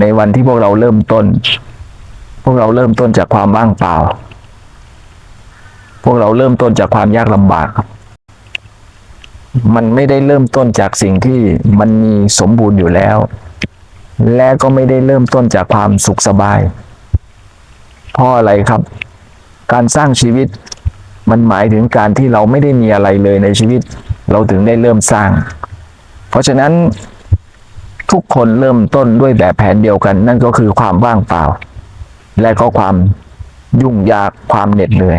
ในวันที่พวกเราเริ่มต้น พวกเราเริ่มต้นจากความว่างเปล่า พวกเราเริ่มต้นจากความยากลำบากครับ มันไม่ได้เริ่มต้นจากสิ่งที่มันมีสมบูรณ์อยู่แล้ว และก็ไม่ได้เริ่มต้นจากความสุขสบาย เพราะอะไรครับ การสร้างชีวิตมันหมายถึงการที่เราไม่ได้มีอะไรเลยในชีวิต เราถึงได้เริ่มสร้าง เพราะฉะนั้น ทุกคนเริ่มต้นด้วยแบบแผนเดียวกัน นั่นก็คือความว่างเปล่า และก็ความยุ่งยากความเหน็ดเหนื่อย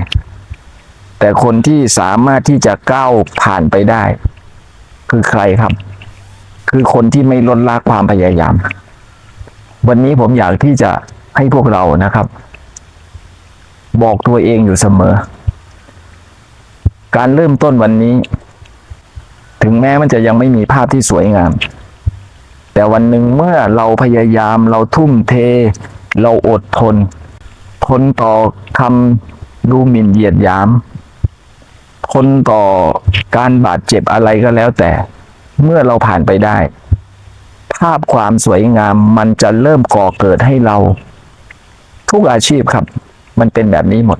แต่คนที่สามารถที่จะก้าวผ่านไปได้ คือใครครับ คือคนที่ไม่ลดละความพยายาม วันนี้ผมอยากที่จะให้พวกเรานะครับ บอกตัวเองอยู่เสมอ การเริ่มต้นวันนี้ ถึงแม้มันจะยังไม่มีภาพที่สวยงาม แต่วันหนึ่งเมื่อเราพยายามเราทุ่มเท เราอดทน ทนต่อคำดูหมิ่นเหยียดหยาม ทนต่อการบาดเจ็บอะไรก็แล้วแต่ เมื่อเราผ่านไปได้ ภาพความสวยงามมันจะเริ่มก่อเกิดให้เรา ทุกอาชีพครับ มันเป็นแบบนี้หมด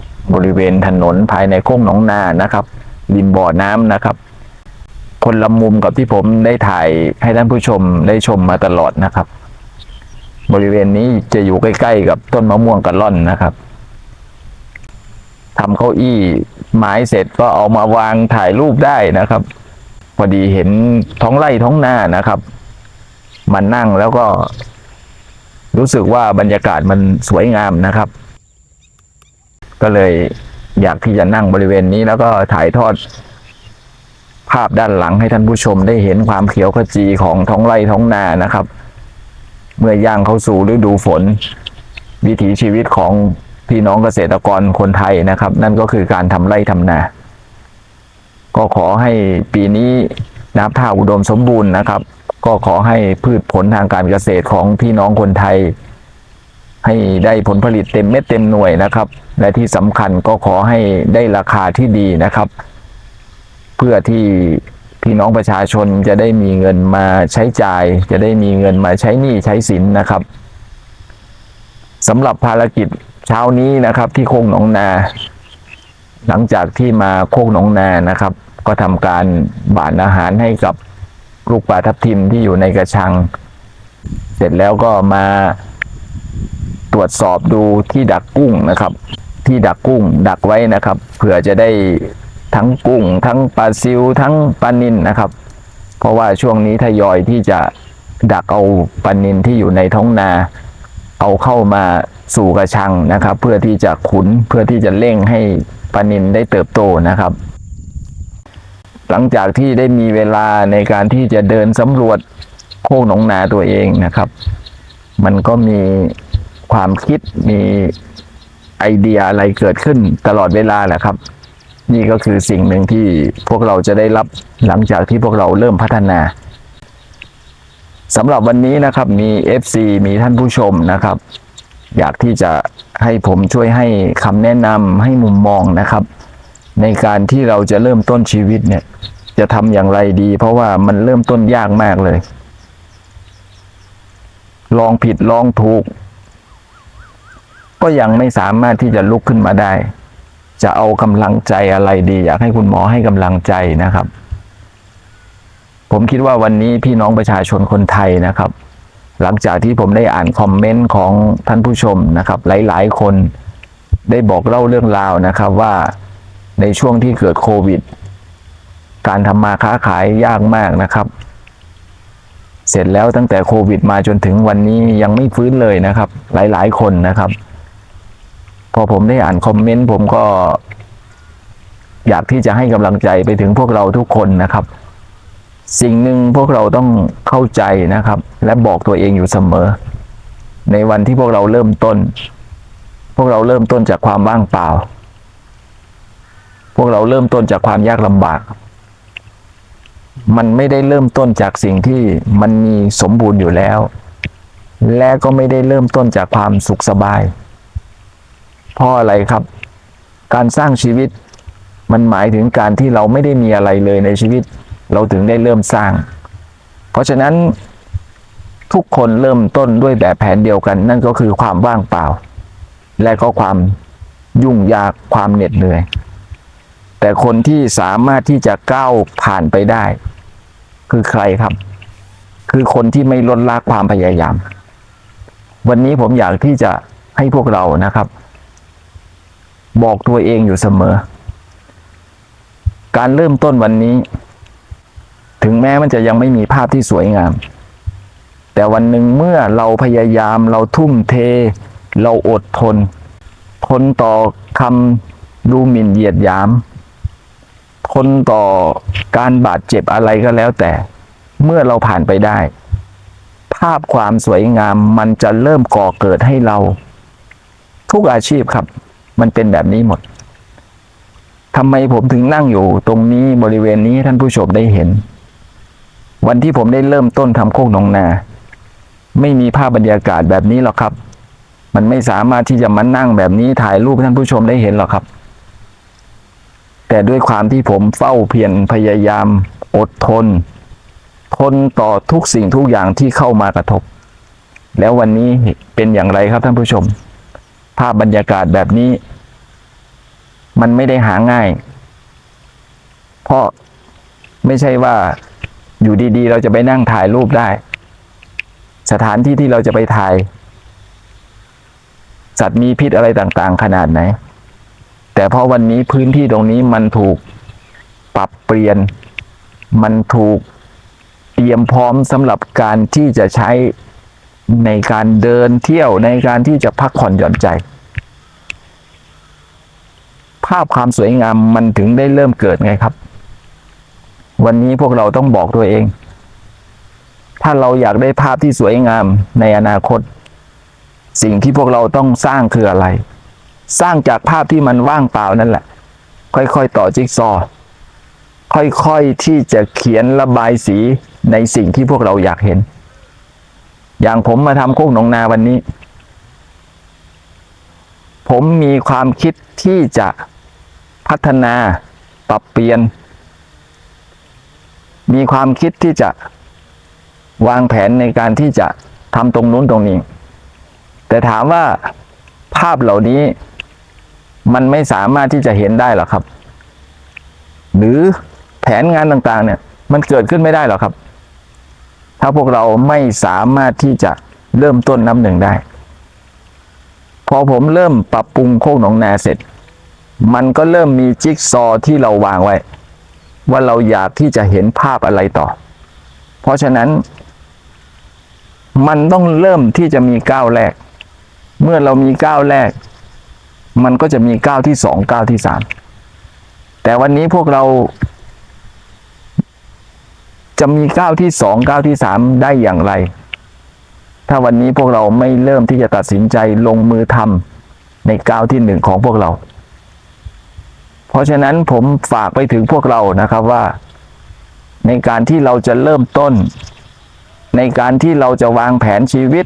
บริเวณถนนภายในโค้งหนองนานะครับริมบ่อน้ำนะครับ คนละมุมกับที่ผมได้ถ่ายให้ท่านผู้ชมได้ชมมาตลอดนะครับ บริเวณนี้จะอยู่ใกล้ ๆ กับต้นมะม่วงกระล่อนนะครับทำเก้าอี้ไม้เสร็จก็เอามาวางถ่ายรูปได้นะครับ พอดีเห็นท้องไร่ท้องนานะครับ มันนั่งแล้วก็ รู้สึกว่าบรรยากาศมันสวยงามนะครับ ก็เลยอยากที่จะนั่งบริเวณนี้แล้วก็ถ่ายทอด ภาพด้านหลังให้ท่านผู้ชมได้เห็นความเขียวขจีของท้องไร่ท้องนานะครับ เมื่อย่างเข้าสู่ฤดูฝน วิถีชีวิตของพี่น้องเกษตรกรคนไทยนะครับ นั่นก็คือการทำไร่ทำนา ก็ขอให้ปีนี้น้ำท่าอุดมสมบูรณ์นะครับ ก็ขอให้พืชผลทางการเกษตรของพี่น้องคนไทย ให้ได้ผลผลิตเต็มเม็ดเต็มหน่วยนะครับ และที่สำคัญก็ขอให้ได้ราคาที่ดีนะครับ เพื่อที่พี่น้องประชาชนจะได้มีเงินมาใช้จ่าย จะได้มีเงินมาใช้หนี้ใช้สินนะครับสำหรับภารกิจเช้านี้นะครับ ที่โคกหนองนา หลังจากที่มาโคกหนองนานะครับ ก็ทำการบานอาหารให้กับลูกปลาทับทิมที่อยู่ในกระชัง เสร็จแล้วก็มา ตรวจสอบดูที่ดักกุ้งนะครับ ที่ดักกุ้งดักไว้นะครับเผื่อจะได้ทั้งกุ้ง ทั้งปลาซิวทั้งปลานินนะครับ เพราะว่าช่วงนี้ทยอยที่จะดักเอาปลานินที่อยู่ในท้องนา เอาเข้ามาสู่กระชังนะครับ เพื่อที่จะขุนเพื่อที่จะเร่งให้ปลานินได้เติบโตนะครับ หลังจากที่ได้มีเวลาในการที่จะเดินสำรวจโคกหนองนาตัวเองนะครับ มันก็มี ความคิดมีไอเดียอะไรเกิดขึ้นตลอดเวลาแหละครับ นี่ก็คือสิ่งหนึ่งที่พวกเราจะได้รับหลังจากที่พวกเราเริ่มพัฒนาสำหรับวันนี้นะครับมี FC มีท่านผู้ชมนะครับ อยากที่จะให้ผมช่วยให้คำแนะนำให้มุมมองนะครับ ในการที่เราจะเริ่มต้นชีวิตเนี่ย จะทำอย่างไรดี เพราะว่ามันเริ่มต้นยากมากเลย ลองผิดลองถูก ก็ยังไม่สามารถที่จะลุกขึ้นมาได้ จะเอากำลังใจอะไรดี อยากให้คุณหมอให้กำลังใจนะครับ ผมคิดว่าวันนี้พี่น้องประชาชนคนไทยนะครับ หลังจากที่ผมได้อ่านคอมเมนต์ของท่านผู้ชมนะครับ หลายๆ คนได้บอกเล่าเรื่องราวนะครับว่าในช่วงที่เกิดโควิด การทำมาค้าขายยากมากนะครับ เสร็จแล้วตั้งแต่โควิดมาจนถึงวันนี้ยังไม่ฟื้นเลยนะครับ หลายๆ คนนะครับ พอผมได้อ่านคอมเมนต์ผมก็ อยากที่จะให้กำลังใจไปถึงพวกเราทุกคนนะครับ สิ่งหนึ่งพวกเราต้องเข้าใจนะครับ และบอกตัวเองอยู่เสมอ ในวันที่พวกเราเริ่มต้น พวกเราเริ่มต้นจากความว่างเปล่า พวกเราเริ่มต้นจากความยากลำบาก มันไม่ได้เริ่มต้นจากสิ่งที่มันมีสมบูรณ์อยู่แล้ว และก็ไม่ได้เริ่มต้นจากความสุขสบาย เพราะอะไรครับ การสร้างชีวิตมันหมายถึงการที่เราไม่ได้มีอะไรเลยในชีวิต เราถึงได้เริ่มสร้าง เพราะฉะนั้นทุกคนเริ่มต้นด้วยแบบแผนเดียวกัน นั่นก็คือความว่างเปล่า และก็ความยุ่งยากความเหน็ดเหนื่อย แต่คนที่สามารถที่จะก้าวผ่านไปได้ คือใครครับ คือคนที่ไม่ลดละความพยายาม วันนี้ผมอยากที่จะให้พวกเรานะครับ บอกตัวเองอยู่เสมอ การเริ่มต้นวันนี้ ถึงแม้มันจะยังไม่มีภาพที่สวยงาม แต่วันหนึ่งเมื่อเราพยายามเราทุ่มเท เราอดทน ทนต่อคำดูหมิ่นเหยียดหยาม ทนต่อการบาดเจ็บอะไรก็แล้วแต่ เมื่อเราผ่านไปได้ ภาพความสวยงามมันจะเริ่มก่อเกิดให้เรา ทุกอาชีพครับ มันเป็นแบบนี้หมดทำไมผมถึงนั่งอยู่ตรงนี้บริเวณนี้ท่านผู้ชมได้เห็น วันที่ผมได้เริ่มต้นทำโคกหนองนา ไม่มีภาพบรรยากาศแบบนี้หรอกครับ มันไม่สามารถที่จะมานั่งแบบนี้ถ่ายรูปท่านผู้ชมได้เห็นหรอกครับ แต่ด้วยความที่ผมเฝ้าเพียรพยายาม อดทน ทนต่อทุกสิ่งทุกอย่างที่เข้ามากระทบ แล้ววันนี้เป็นอย่างไรครับท่านผู้ชม ภาพบรรยากาศแบบนี้ มันไม่ได้หาง่าย เพราะไม่ใช่ว่าอยู่ดีๆ เราจะไปนั่งถ่ายรูปได้ สถานที่ที่เราจะไปถ่าย สัตว์มีพิษอะไรต่างๆ ขนาดไหน แต่เพราะวันนี้พื้นที่ตรงนี้มันถูกปรับเปลี่ยน มันถูกเตรียมพร้อมสำหรับการที่จะใช้ ในการเดินเที่ยวในการที่จะพักผ่อนหย่อนใจ ภาพความสวยงามมันถึงได้เริ่มเกิดไงครับ วันนี้พวกเราต้องบอกตัวเอง ถ้าเราอยากได้ภาพที่สวยงามในอนาคต สิ่งที่พวกเราต้องสร้างคืออะไร สร้างจากภาพที่มันว่างเปล่านั่นแหละ ค่อยๆ ต่อจิ๊กซอค่อยๆที่จะเขียนระบายสีในสิ่งที่พวกเราอยากเห็น อย่างผมมาทำโคกหนองนาวันนี้ ผมมีความคิดที่จะพัฒนาปรับเปลี่ยน มีความคิดที่จะวางแผนในการที่จะทำตรงนู้นตรงนี้ แต่ถามว่าภาพเหล่านี้มันไม่สามารถที่จะเห็นได้หรอครับ หรือแผนงานต่างๆ เนี่ย มันเกิดขึ้นไม่ได้หรอครับ ถ้าพวกเราไม่สามารถที่จะเริ่มต้นน้ำหนึ่งได้ พอผมเริ่มปรับปรุงโคกหนองนาเสร็จ มันก็เริ่มมีจิ๊กซอที่เราวางไว้ ว่าเราอยากที่จะเห็นภาพอะไรต่อ เพราะฉะนั้น มันต้องเริ่มที่จะมีก้าวแรก เมื่อเรามีก้าวแรก มันก็จะมีก้าวที่สองก้าวที่สามแต่วันนี้พวกเรา จะมีก้าวที่สองก้าวที่สามได้อย่างไร ถ้าวันนี้พวกเราไม่เริ่มที่จะตัดสินใจลงมือทำในก้าวที่หนึ่งของพวกเรา เพราะฉะนั้นผมฝากไปถึงพวกเรานะครับว่า ในการที่เราจะเริ่มต้น ในการที่เราจะวางแผนชีวิต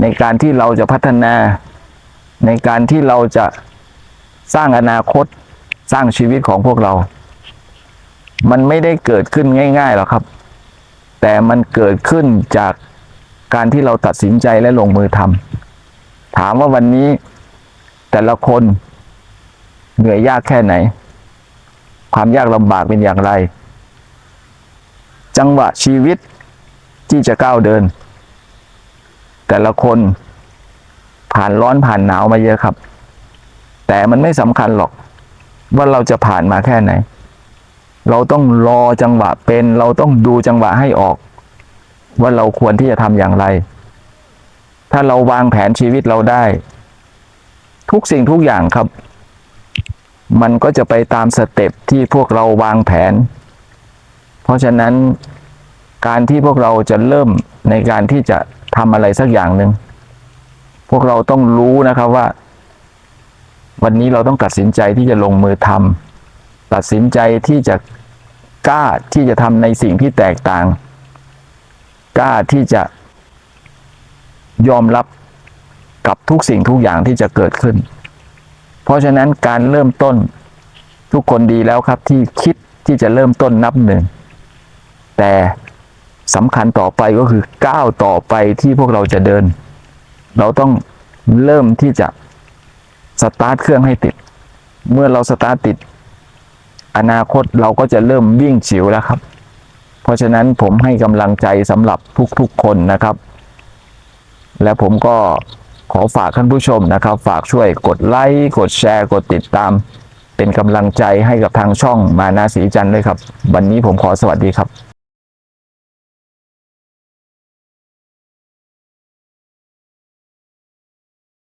ในการที่เราจะพัฒนา ในการที่เราจะสร้างอนาคตสร้างชีวิตของพวกเรา มันไม่ได้เกิดขึ้นง่ายๆหรอกครับ แต่มันเกิดขึ้นจากการที่เราตัดสินใจและลงมือทำถามว่าวันนี้แต่ละคนเหนื่อยยากแค่ไหน ความยากลำบากเป็นอย่างไร จังหวะชีวิตที่จะก้าวเดิน แต่ละคนผ่านร้อนผ่านหนาวมาเยอะครับ แต่มันไม่สำคัญหรอกว่าเราจะผ่านมาแค่ไหน เราต้องรอจังหวะเป็น เราต้องดูจังหวะให้ออก ว่าเราควรที่จะทำอย่างไร ถ้าเราวางแผนชีวิตเราได้ ทุกสิ่งทุกอย่างครับ มันก็จะไปตามสเต็ปที่พวกเราวางแผน เพราะฉะนั้นการที่พวกเราจะเริ่มในการที่จะทำอะไรสักอย่างหนึ่งพวกเราต้องรู้นะครับว่า วันนี้เราต้องตัดสินใจที่จะลงมือทำ ตัดสินใจที่จะกล้าที่จะทำในสิ่งที่แตกต่าง กล้าที่จะยอมรับกับทุกสิ่งทุกอย่างที่จะเกิดขึ้น เพราะฉะนั้นการเริ่มต้นทุกคนดีแล้วครับที่คิดที่จะเริ่มต้นนับหนึ่ง แต่สำคัญต่อไปก็คือก้าวต่อไปที่พวกเราจะเดิน เราต้องเริ่มที่จะสตาร์ทเครื่องให้ติด เมื่อเราสตาร์ทติด อนาคตเราก็จะเริ่มวิ่งฉิวแล้วครับ เพราะฉะนั้นผมให้กำลังใจสำหรับทุกๆคนนะครับ และผมก็ขอฝากท่านผู้ชมนะครับ ฝากช่วยกดไลค์กดแชร์ กดติดตาม เป็นกำลังใจให้กับทางช่องมานาสีจันทร์เลยครับ วันนี้ผมขอสวัสดีครับ